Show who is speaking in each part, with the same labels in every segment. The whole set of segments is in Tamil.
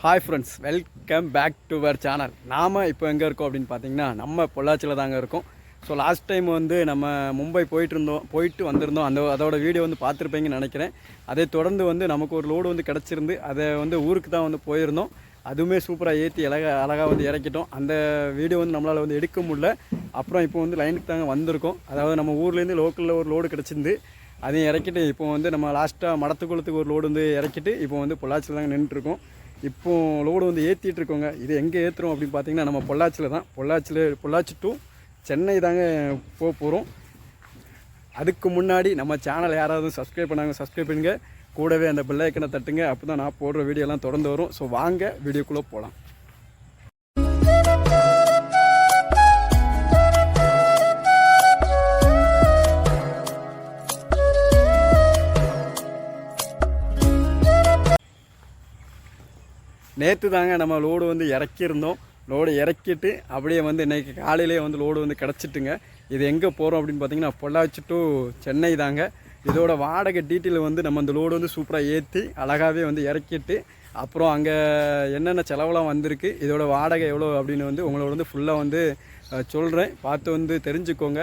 Speaker 1: Hi friends welcome back to our channel நாம் இப்போ எங்கே இருக்கோம் அப்படின்னு பார்த்தீங்கன்னா நம்ம பொள்ளாச்சியில் தாங்க இருக்கோம். ஸோ லாஸ்ட் டைம் வந்து நம்ம மும்பை போயிட்டு இருந்தோம் போயிட்டு வந்திருந்தோம். அந்த அதோட வீடியோ வந்து பார்த்துருப்பீங்கன்னு நினைக்கிறேன். அதை தொடர்ந்து வந்து நமக்கு ஒரு லோடு வந்து கிடச்சிருந்து அதை வந்து ஊருக்கு தான் வந்து போயிருந்தோம். அதுவுமே சூப்பராக ஏற்றி அழகாக அழகாக வந்து இறக்கிட்டோம். அந்த வீடியோ வந்து நம்மளால் வந்து எடுக்க முடியல. அப்புறம் இப்போ வந்து லைனுக்கு தாங்க வந்திருக்கோம். அதாவது நம்ம ஊர்லேருந்து லோக்கலில் ஒரு லோடு கிடச்சிருந்து அதையும் இறக்கிட்டு இப்போ வந்து நம்ம லாஸ்ட்டாக மடத்துக்குளத்துக்கு ஒரு லோடு வந்து இறக்கிட்டு இப்போ வந்து பொள்ளாச்சியில் தாங்க நின்றுட்டுருக்கோம் இப்போ லோடு வந்து ஏற்றிட்டு இருக்கோங்க. இது எங்கே ஏற்றுறோம் அப்படின்னு பார்த்தீங்கன்னா நம்ம பொள்ளாச்சியில் தான். பொள்ளாச்சியில் பொள்ளாச்சி டு சென்னை தாங்க போக போகிறோம் அதுக்கு முன்னாடி நம்ம சேனல் யாராவது சப்ஸ்கிரைப் பண்ணாங்க சப்ஸ்கிரைப் பண்ணுங்க. கூடவே அந்த பெல் தட்டுங்க. அப்போ தான் நான் போடுற வீடியோலாம் தொடர்ந்து வரும். ஸோ வாங்க வீடியோக்குள்ளே போகலாம் நேற்று தாங்க நம்ம லோடு வந்து இறக்கியிருந்தோம். லோடு இறக்கிட்டு அப்படியே வந்து இன்றைக்கி காலையிலே வந்து லோடு வந்து கிடச்சிட்டுங்க. இது எங்கே போகிறோம் அப்படின்னு பார்த்தீங்கன்னா பொள்ளாச்சி டு சென்னை தாங்க இதோட வாடகை டீட்டெயில் வந்து நம்ம அந்த லோடு வந்து சூப்பராக ஏற்றி அழகாகவே வந்து இறக்கிட்டு அப்புறம் அங்கே என்னென்ன செலவெல்லாம் வந்திருக்கு இதோட வாடகை எவ்வளோ அப்படின்னு வந்து உங்களோட வந்து ஃபுல்லாக வந்து சொல்கிறேன் பார்த்து வந்து தெரிஞ்சுக்கோங்க.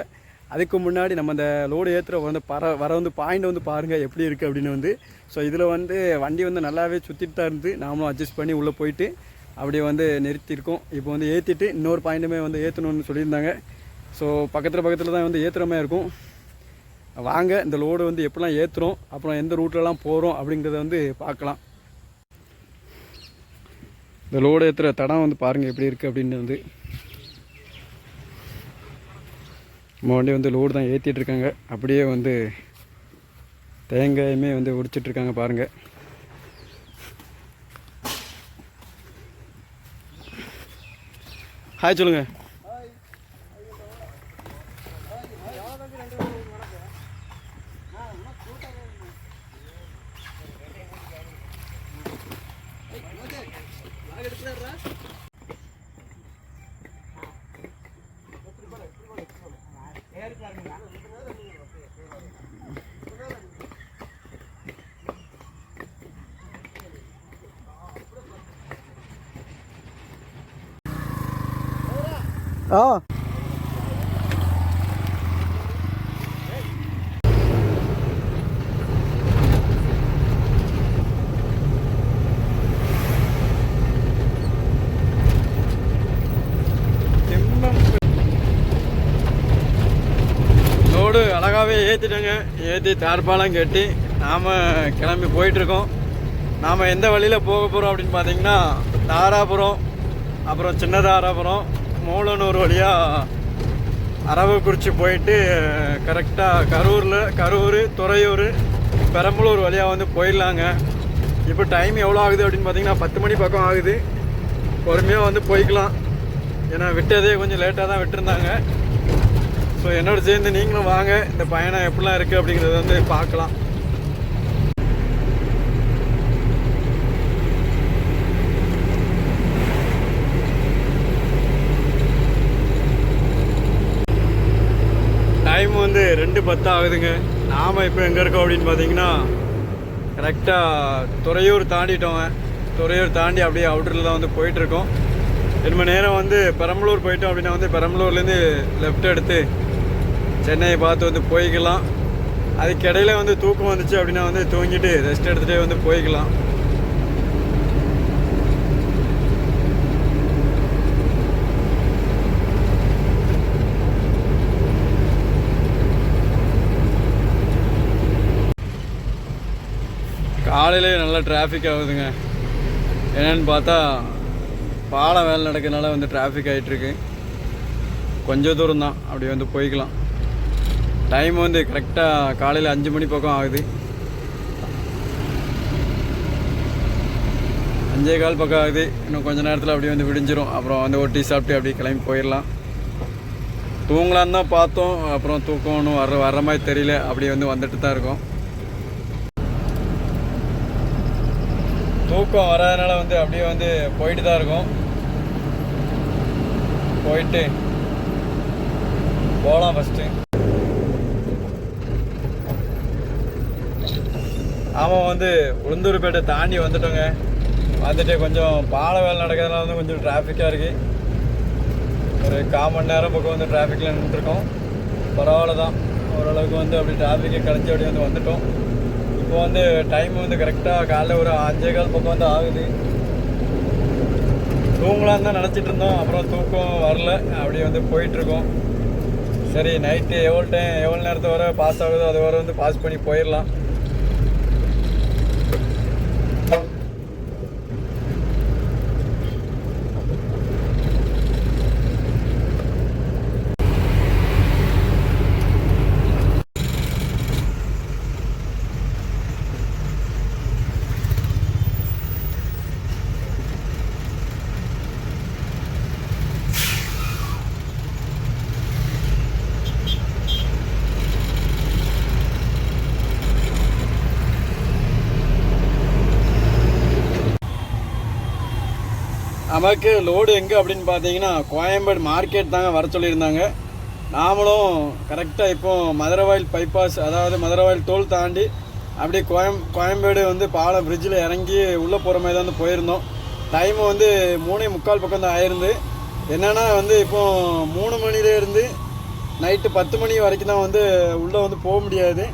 Speaker 1: அதுக்கு முன்னாடி நம்ம அந்த லோடு ஏற்றுற வந்து பர வர வந்து பாயிண்ட் வந்து பாருங்கள் எப்படி இருக்குது அப்படின்னு வந்து. ஸோ இதில் வந்து வண்டி வந்து நல்லாவே சுற்றிட்டு தான் இருந்து நாமளும் அட்ஜஸ்ட் பண்ணி உள்ளே போயிட்டு அப்படியே வந்து நிறுத்தியிருக்கோம் இப்போ வந்து ஏற்றிட்டு இன்னொரு பாயிண்ட்டுமே வந்து ஏற்றணும்னு சொல்லியிருந்தாங்க. ஸோ பக்கத்தில் பக்கத்தில் தான் வந்து ஏற்றுற மாதிரி இருக்கும். வாங்க இந்த லோடு வந்து எப்படிலாம் ஏற்றுறோம் அப்புறம் எந்த ரூட்லலாம் போகிறோம் அப்படிங்கிறத வந்து பார்க்கலாம். இந்த லோடு ஏற்றுற தடம் வந்து பாருங்கள் எப்படி இருக்குது அப்படின்னு வந்து. நம்ம வண்டி வந்து லோடு தான் ஏற்றிட்டு இருக்காங்க. அப்படியே வந்து தேங்காயுமே வந்து உடிச்சிட்ருக்காங்க பாருங்கள் ஹாய் சொல்லுங்கள் Oh. ஏற்றிட்டோங்க ஏற்றி தார்பாலம் கட்டி நாம் கிளம்பி போயிட்டுருக்கோம். நாம் எந்த வழியில் போக போகிறோம் அப்படின்னு பார்த்தீங்கன்னா தாராபுரம் அப்புறம் சின்ன தாராபுரம் மூலனூர் வழியாக அரவக்குறிச்சி போயிட்டு கரெக்டாக கரூரில் கரூர் துறையூர் பெரம்பலூர் வழியாக வந்து போயிடலாங்க. இப்போ டைம் எவ்வளோ ஆகுது அப்படின்னு பார்த்தீங்கன்னா பத்து மணி பக்கம் ஆகுது. பொறுமையாக வந்து போய்க்கலாம். ஏன்னா விட்டதே கொஞ்சம் லேட்டாக தான் விட்டுருந்தாங்க. ஸோ என்னோட சேர்ந்து நீங்களும் வாங்க. இந்த பயணம் எப்படிலாம் இருக்குது அப்படிங்கிறத வந்து பார்க்கலாம். டைம் வந்து ரெண்டு பத்து ஆகுதுங்க. நாம் இப்போ எங்கே இருக்கோம் அப்படின்னு பார்த்தீங்கன்னா கரெக்டாக துறையூர் தாண்டிட்டோங்க துறையூர் தாண்டி அப்படியே அவுட்டரில் தான் வந்து போயிட்டுருக்கோம் ரெண்டு மணி நேரம் வந்து பெரம்பலூர் போயிட்டோம் அப்படின்னா வந்து பெரம்பலூர்லேருந்து லெஃப்ட் எடுத்து சென்னையை பார்த்து வந்து போய்க்கலாம். அதுக்கிடையில் வந்து தூக்கம் வந்துச்சு அப்படின்னா வந்து தூங்கிட்டு ரெஸ்ட் எடுத்துகிட்டே வந்து போய்க்கலாம். காலையிலே நல்லா டிராஃபிக் ஆகுதுங்க. என்னென்னு பார்த்தா பாலம் வேலை நடக்கிறதுனால வந்து டிராஃபிக் ஆகிட்டுருக்கு கொஞ்சம் தூரம் தான் அப்படி வந்து போய்க்கலாம். டைம் வந்து கரெக்டாக காலையில் அஞ்சு மணி பக்கம் ஆகுது. அஞ்சே கால் பக்கம் ஆகுது. இன்னும் கொஞ்சம் நேரத்தில் அப்படியே வந்து விடிஞ்சிரும். அப்புறம் வந்து ஒரு டீ சாப்பிட்டு அப்படியே கிளம்பி போயிடலாம். தூங்கலான்னு தான் பார்த்தோம். அப்புறம் தூக்கம் ஒன்றும் வர வர்ற மாதிரி தெரியல. அப்படியே வந்து வந்துட்டு தான் இருக்கோம். தூக்கம் வராதனால வந்து அப்படியே வந்து போயிட்டு தான் இருக்கும். போயிட்டு போகலாம் ஃபஸ்ட்டு ஆமாம் வந்து உளுந்தூர்பேட்டை தாண்டி வந்துட்டோங்க. வந்துட்டு கொஞ்சம் பாலை வேலை நடக்கிறதுனால வந்து கொஞ்சம் டிராஃபிக்காக இருக்குது ஒரு கால் மணி நேரம் பக்கம் வந்து டிராஃபிக்கில் நின்றுருக்கோம் பரவாயில்ல தான் ஓரளவுக்கு வந்து அப்படி டிராஃபிக்கை கழிஞ்சு அப்படி வந்து வந்துட்டோம். இப்போ வந்து டைம் வந்து கரெக்டாக காலைல ஒரு அஞ்சே கால் பக்கம் வந்து ஆகுது. தூங்கலாம் தான் நினச்சிட்டு இருந்தோம். அப்புறம் தூக்கம் வரல. அப்படியே வந்து போயிட்டுருக்கோம். சரி நைட்டு எவ்வளோ டைம் எவ்வளோ நேரத்தை வர பாஸ் ஆகுதோ அது வர வந்து பாஸ் பண்ணி போயிடலாம். நமக்கு லோடு எங்கே அப்படின்னு பார்த்தீங்கன்னா கோயம்பேடு மார்க்கெட் தாங்க வர சொல்லியிருந்தாங்க. நாமளும் கரெக்டாக இப்போ மதுரவாயில் பைபாஸ் அதாவது மதுரவாயில் டோல் தாண்டி அப்படியே கோயம் கோயம்பேடு வந்து பாலம் பிரிட்ஜில் இறங்கி உள்ளே போகிற மாதிரி தான் வந்து போயிருந்தோம். டைம் வந்து மூணே முக்கால் பக்கம் தான் ஆயிருந்து. என்னென்னா வந்து இப்போ மூணு மணிலேருந்து நைட்டு பத்து மணி வரைக்கும் தான் வந்து உள்ளே வந்து போக முடியாது.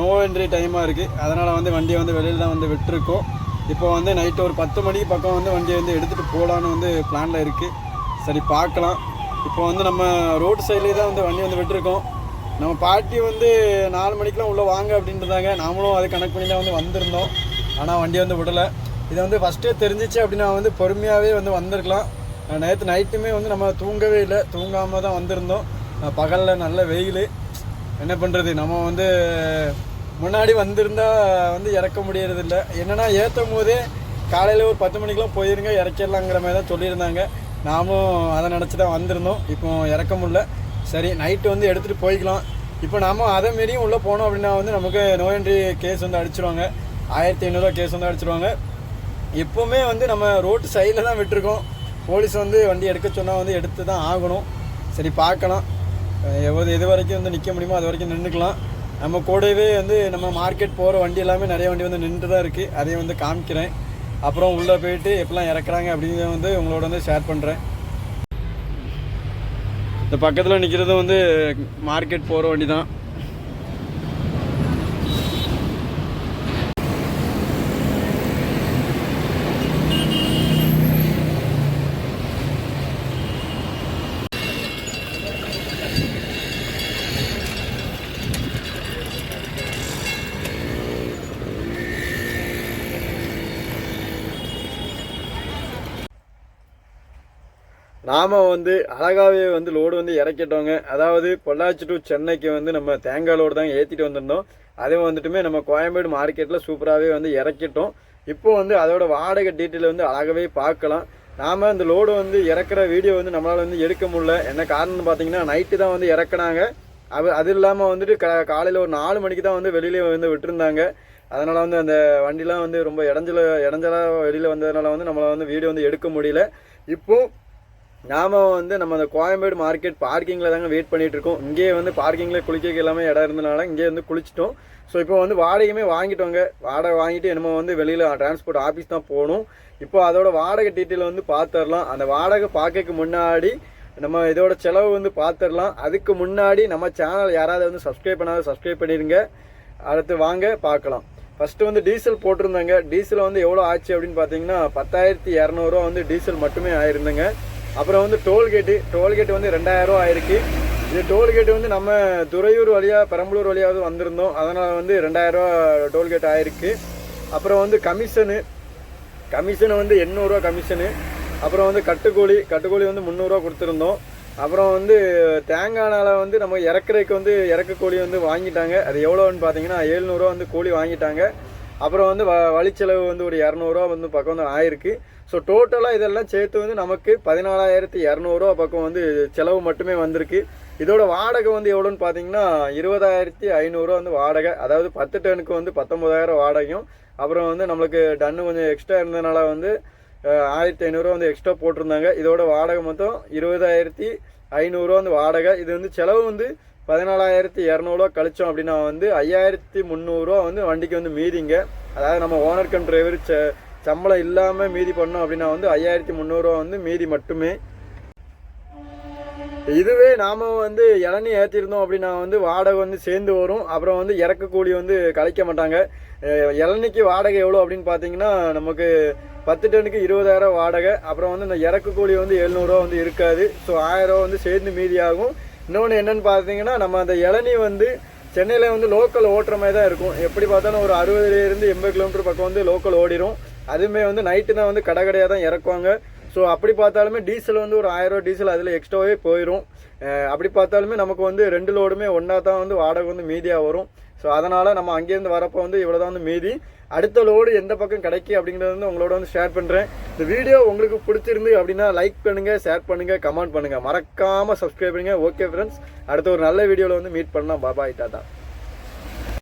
Speaker 1: நோ என்ட்ரி டைமாக இருக்குது அதனால் வந்து வண்டியை வந்து வெளியில் தான் வந்து விட்டுருக்கோம். இப்போ வந்து நைட்டு ஒரு பத்து மணிக்கு பக்கம் வந்து வண்டியை வந்து எடுத்துகிட்டு போகலான்னு வந்து பிளானில் இருக்குது சரி பார்க்கலாம். இப்போ வந்து நம்ம ரோடு சைட்லேயே தான் வந்து வண்டி வந்து விட்டுருக்கோம். நம்ம பாட்டி வந்து நாலு மணிக்கெலாம் உள்ளே வாங்க அப்படின்றதாங்க. நாமளும் அது கணக்கு பண்ணி தான் வந்து வந்திருந்தோம். ஆனால் வண்டி வந்து விடலை. இதை வந்து ஃபஸ்ட்டே தெரிஞ்சிச்சு அப்படின்னா வந்து பொறுமையாகவே வந்து வந்திருக்கலாம். நேற்று நைட்டுமே வந்து நம்ம தூங்கவே இல்லை. தூங்காமல் தான் வந்திருந்தோம். பகலில் நல்ல வெயில். என்ன பண்ணுறது நம்ம வந்து முன்னாடி வந்திருந்தா வந்து இறக்க முடியறதில்ல. என்னன்னா ஏற்றும் போதே காலையில் ஒரு பத்து மணிக்கெலாம் போயிருங்க இறக்கிடலாங்கிற மாதிரி தான் சொல்லியிருந்தாங்க. நாமும் அதை நினச்சி தான் வந்திருந்தோம். இப்போ இறக்க முடில சரி நைட்டு வந்து எடுத்துகிட்டு போய்க்கலாம். இப்போ நாம அதை மாரியும் உள்ளே போனோம் அப்படின்னா வந்து நமக்கு நோயன்றி கேஸ் வந்து அடிச்சிருவாங்க. ஆயிரத்தி ஐநூறுரூவா கேஸ் வந்து அடிச்சிருவாங்க. எப்போவுமே வந்து நம்ம ரோட்டு சைடில் தான் விட்டுருக்கோம். போலீஸ் வந்து வண்டி எடுக்க சொன்னால் வந்து எடுத்து தான் ஆகணும். சரி பார்க்கலாம். எவ்வளோ எது வரைக்கும் வந்து நிற்க முடியுமோ அது வரைக்கும் நின்றுக்கலாம். நம்ம கூடவே வந்து நம்ம மார்க்கெட் போகிற வண்டி எல்லாமே நிறைய வண்டி வந்து நின்று தான் இருக்குது அதையும் வந்து காமிக்கிறேன். அப்புறம் உள்ளே போயிட்டு எப்படிலாம் இறக்குறாங்க அப்படிங்கிறத வந்து உங்களோட வந்து ஷேர் பண்ணுறேன் இந்த பக்கத்தில் நிற்கிறது வந்து மார்க்கெட் போகிற வண்டி தான் நாம் வந்து அழகாகவே வந்து லோடு வந்து இறக்கிட்டோங்க. அதாவது பொள்ளாச்சி டு சென்னைக்கு வந்து நம்ம தேங்காய் லோடு தான் ஏற்றிட்டு வந்திருந்தோம். அதே வந்துட்டுமே நம்ம கோயம்பேடு மார்க்கெட்டில் சூப்பராகவே வந்து இறக்கிட்டோம். இப்போ வந்து அதோட வாடகை டீட்டெயில் வந்து அழகாகவே பார்க்கலாம். நாம் அந்த லோடு வந்து இறக்குற வீடியோ வந்து நம்மளால் வந்து எடுக்க முடியல. என்ன காரணம்னு பார்த்தீங்கன்னா நைட்டு தான் வந்து இறக்குனாங்க. அது அது இல்லாமல் வந்துட்டு க காலையில் ஒரு நாலு மணிக்கு தான் வந்து வெளியிலே வந்து விட்டுருந்தாங்க. அதனால் வந்து அந்த வண்டிலாம் வந்து ரொம்ப இடைஞ்சல இடைஞ்சலாக வெளியில் வந்ததுனால வந்து நம்மளால் வந்து வீடியோ வந்து எடுக்க முடியல. இப்போது நாம வந்து நம்ம அந்த கோயம்பேடு மார்க்கெட் பார்க்கிங்கில் தாங்க வெயிட் பண்ணிட்டு இருக்கோம் இங்கேயே வந்து பார்க்கிங்கில் குளிக்க எல்லாமே இடம் இருந்தனால இங்கே வந்து குளிச்சிட்டோம். ஸோ இப்போ வந்து வாடகையுமே வாங்கிட்டோங்க. வாடகை வாங்கிட்டு என்னமோ வந்து வெளியில் டிரான்ஸ்போர்ட் ஆஃபீஸ் தான் போகணும். இப்போ அதோட வாடகை டீட்டெயில் வந்து பார்த்துடலாம் அந்த வாடகை பார்க்கறதுக்கு முன்னாடி நம்ம இதோட செலவு வந்து பார்த்துடலாம் அதுக்கு முன்னாடி நம்ம சேனல் யாராவது வந்து சப்ஸ்கிரைப் பண்ணாத சப்ஸ்கிரைப் பண்ணிடுங்க. அடுத்து வாங்க பார்க்கலாம். ஃபஸ்ட்டு வந்து டீசல் போட்டிருந்தாங்க. டீசல் வந்து எவ்வளோ ஆச்சு அப்படின்னு பார்த்தீங்கன்னா பத்தாயிரத்தி இரநூறுவா வந்து டீசல் மட்டுமே ஆயிருந்தேங்க. அப்புறம் வந்து டோல்கேட்டு. டோல்கேட் வந்து ரெண்டாயிரரூவா ஆயிருக்கு. இது டோல்கேட் வந்து நம்ம துறையூர் வழியாக பெரம்பலூர் வழியாவது வந்திருந்தோம். அதனால் வந்து ரெண்டாயிரரூவா டோல்கேட் ஆயிருக்கு. அப்புறம் வந்து கமிஷனு. கமிஷனு வந்து எண்ணூறுரூவா கமிஷனு. அப்புறம் வந்து கட்டுக்கூலி கட்டுக்கூலி வந்து முந்நூறுரூவா கொடுத்துருந்தோம். அப்புறம் வந்து தேங்காய் வந்து நம்ம இறக்குறதுக்கு வந்து இறக்க கூலி வந்து வாங்கிட்டாங்க. அது எவ்வளோன்னு பார்த்தீங்கன்னா ஏழ்நூறுவா வந்து கூலி வாங்கிட்டாங்க. அப்புறம் வந்து வ வழிச்செலவு வந்து ஒரு இரநூறுவா வந்து பக்கம் வந்து ஆயிருக்கு. ஸோ டோட்டலாக இதெல்லாம் சேர்த்து வந்து நமக்கு பதினாலாயிரத்தி இரநூறுவா பக்கம் வந்து செலவு மட்டுமே வந்திருக்கு. இதோட வாடகை வந்து எவ்வளோன்னு பார்த்தீங்கன்னா இருபதாயிரத்தி ஐநூறுரூவா வந்து வாடகை. அதாவது பத்து டனுக்கு வந்து பத்தொம்பதாயிரம் வாடகையும். அப்புறம் வந்து நம்மளுக்கு டன்னு கொஞ்சம் எக்ஸ்ட்ரா இருந்ததுனால வந்து ஆயிரத்தி ஐநூறுரூவா வந்து எக்ஸ்ட்ரா போட்டிருந்தாங்க. இதோட வாடகை மொத்தம் இருபதாயிரத்தி ஐநூறுரூவா வந்து வாடகை. இது வந்து செலவு வந்து பதினாலாயிரத்தி இரநூறுவா கழிச்சோம் அப்படின்னா வந்து ஐயாயிரத்தி முந்நூறுரூவா வந்து வண்டிக்கு வந்து மீதிங்க. அதாவது நம்ம ஓனர் கம் டிரைவர் சம்பளம் இல்லாமல் மீதி பண்ணோம் அப்படின்னா வந்து ஐயாயிரத்தி முந்நூறுரூவா வந்து மீதி மட்டுமே. இதுவே நாம் வந்து இளநீ ஏற்றிருந்தோம் அப்படின்னா வந்து வாடகை வந்து சேர்ந்து வரும். அப்புறம் வந்து இறக்க கூலி வந்து கலைக்க மாட்டாங்க. இளநிக்கு வாடகை எவ்வளோ அப்படின்னு பார்த்தீங்கன்னா நமக்கு பத்து டன்னுக்கு இருபதாயிரம் வாடகை. அப்புறம் வந்து இந்த இறக்கு கூலி வந்து எழுநூறுவா வந்து இருக்காது. ஸோ ஆயிரரூவா வந்து சேர்ந்து மீதி ஆகும். இன்னொன்று என்னன்னு பார்த்தீங்கன்னா நம்ம அந்த இளநீ வந்து சென்னையில் வந்து லோக்கல் ஓட்டுற மாதிரி தான் இருக்கும். எப்படி பார்த்தாலும் ஒரு அறுபதுலேருந்து எண்பது கிலோமீட்டர் பக்கம் வந்து லோக்கல் ஓடிடும் அதுவுமே வந்து நைட்டு தான் வந்து கடை கடையாக தான் இறக்குவாங்க. ஸோ அப்படி பார்த்தாலுமே டீசல் வந்து ஒரு ஆயிரம் ரூபா டீசல் அதில் எக்ஸ்ட்ராவே போயிடும் அப்படி பார்த்தாலுமே நமக்கு வந்து ரெண்டு லோடுமே ஒன்றா தான் வந்து வாடகை வந்து மீதியாக வரும். ஸோ அதனால் நம்ம அங்கேருந்து வரப்போ வந்து இவ்வளோ தான் வந்து மீதி. அடுத்த லோடு எந்த பக்கம் கிடைக்கி அப்படிங்கிறது வந்து உங்களோட வந்து ஷேர் பண்ணுறேன் இந்த வீடியோ உங்களுக்கு பிடிச்சிருந்து அப்படின்னா லைக் பண்ணுங்கள் ஷேர் பண்ணுங்கள் கமெண்ட் பண்ணுங்கள் மறக்காமல் சப்ஸ்கிரைப் பண்ணுங்கள் ஓகே ஃப்ரெண்ட்ஸ் அடுத்த ஒரு நல்ல வீடியோவில் வந்து மீட் பண்ணலாம். பாபாய் டாட்டா